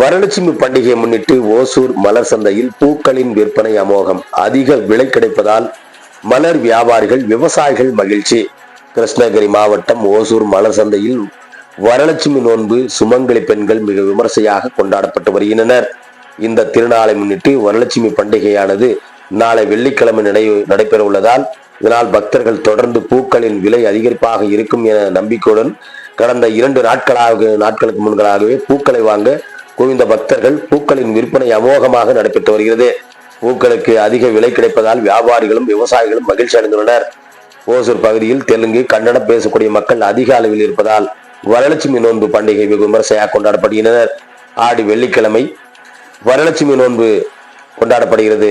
வரலட்சுமி பண்டிகையை முன்னிட்டு ஓசூர் மலர் சந்தையில் பூக்களின் விற்பனை அமோகம். அதிக விலை கிடைப்பதால் மலர் வியாபாரிகள் விவசாயிகள் மகிழ்ச்சி. கிருஷ்ணகிரி மாவட்டம் ஓசூர் மலர் சந்தையில் வரலட்சுமி நோன்பு சுமங்கலி பெண்கள் மிக விமர்சையாக கொண்டாடப்பட்டு வருகின்றனர். இந்த திருநாளை முன்னிட்டு வரலட்சுமி பண்டிகையானது நாளை வெள்ளிக்கிழமை நடை நடைபெற உள்ளதால் இதனால் பக்தர்கள் தொடர்ந்து பூக்களின் விலை அதிகரிப்பாக இருக்கும் என நம்பிக்கையுடன் கடந்த இரண்டு நாட்களாக நாட்களுக்கு முன்களாகவே பூக்களை வாங்க குவிந்த பக்தர்கள் பூக்களின் விற்பனை அமோகமாக நடைபெற்று வருகிறது. பூக்களுக்கு அதிக விலை கிடைப்பதால் வியாபாரிகளும் விவசாயிகளும் மகிழ்ச்சி அடைந்துள்ளனர். ஓசூர் பகுதியில் தெலுங்கு கன்னடம் பேசக்கூடிய மக்கள் அதிக அளவில் இருப்பதால் வரலட்சுமி நோன்பு பண்டிகை வெகு விமர்சையாக கொண்டாடப்படுகின்றனர். ஆடி வெள்ளிக்கிழமை வரலட்சுமி நோன்பு கொண்டாடப்படுகிறது.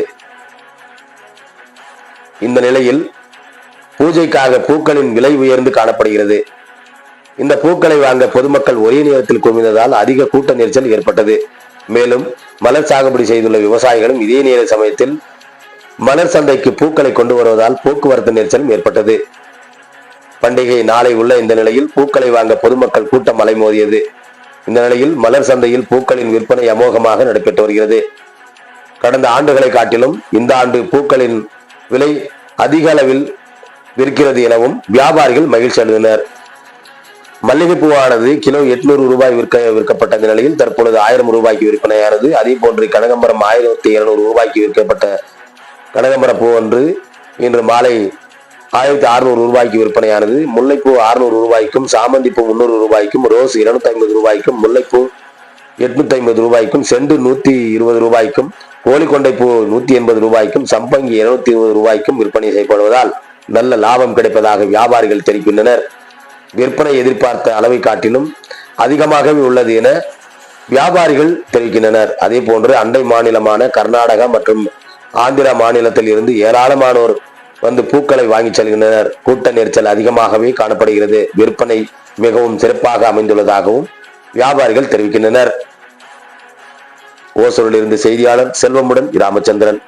இந்த நிலையில் பூஜைக்காக பூக்களின் விலை உயர்ந்து காணப்படுகிறது. இந்த பூக்களை வாங்க பொதுமக்கள் ஒரே நேரத்தில் குவிந்ததால் அதிக கூட்ட நெரிசல் ஏற்பட்டது. மேலும் மலர் சாகுபடி செய்துள்ள விவசாயிகளும் இதே நேர சமயத்தில் மலர் சந்தைக்கு பூக்களை கொண்டு வருவதால் போக்குவரத்து நெரிசலும் ஏற்பட்டது. பண்டிகை நாளை உள்ள இந்த நிலையில் பூக்களை வாங்க பொதுமக்கள் கூட்டம் அலைமோதியது. இந்த நிலையில் மலர் சந்தையில் பூக்களின் விற்பனை அமோகமாக நடைபெற்று வருகிறது. கடந்த ஆண்டுகளை காட்டிலும் இந்த ஆண்டு பூக்களின் விலை அதிக அளவில் விற்கிறது எனவும் வியாபாரிகள் மகிழ்ச்சி அடைந்தனர். மல்லிகைப்பூவானது கிலோ எட்நூறு ரூபாய் விற்க விற்கப்பட்ட நிலையில் தற்பொழுது ஆயிரம் ரூபாய்க்கு விற்பனையானது. அதே போன்று கனகம்பரம் ஆயிரத்தி இருநூறு ரூபாய்க்கு விற்கப்பட்ட கனகம்பர பூ ஒன்று இன்று மாலை ஆயிரத்தி அறுநூறு ரூபாய்க்கு விற்பனையானது. முல்லைப்பூ அறுநூறு ரூபாய்க்கும் சாமந்தி பூ ரூபாய்க்கும் ரோஸ் இருநூத்தி ஐம்பது ரூபாய்க்கும் முல்லைப்பூ எட்நூத்தி ஐம்பது ரூபாய்க்கும் செண்டு நூத்தி இருபது ரூபாய்க்கும் கோழிக்கொண்டை பூ நூத்தி எண்பது ரூபாய்க்கும் சம்பங்கி இருநூத்தி இருபது ரூபாய்க்கும் விற்பனை செய்யப்படுவதால் நல்ல லாபம் கிடைப்பதாக வியாபாரிகள் தெரிவிக்கின்றனர். விற்பனை எதிர்பார்த்த அளவை காட்டிலும் அதிகமாகவே உள்ளது என வியாபாரிகள் தெரிவிக்கின்றனர். அதே போன்று அண்டை மாநிலமான கர்நாடகா மற்றும் ஆந்திரா மாநிலத்தில் இருந்து ஏராளமானோர் வந்து பூக்களை வாங்கி செல்கின்றனர். கூட்ட நெரிசல் அதிகமாகவே காணப்படுகிறது. விற்பனை மிகவும் சிறப்பாக அமைந்துள்ளதாகவும் வியாபாரிகள் தெரிவிக்கின்றனர். ஓசூரில் இருந்து செய்தியாளர் செல்வமுடன் ராமச்சந்திரன்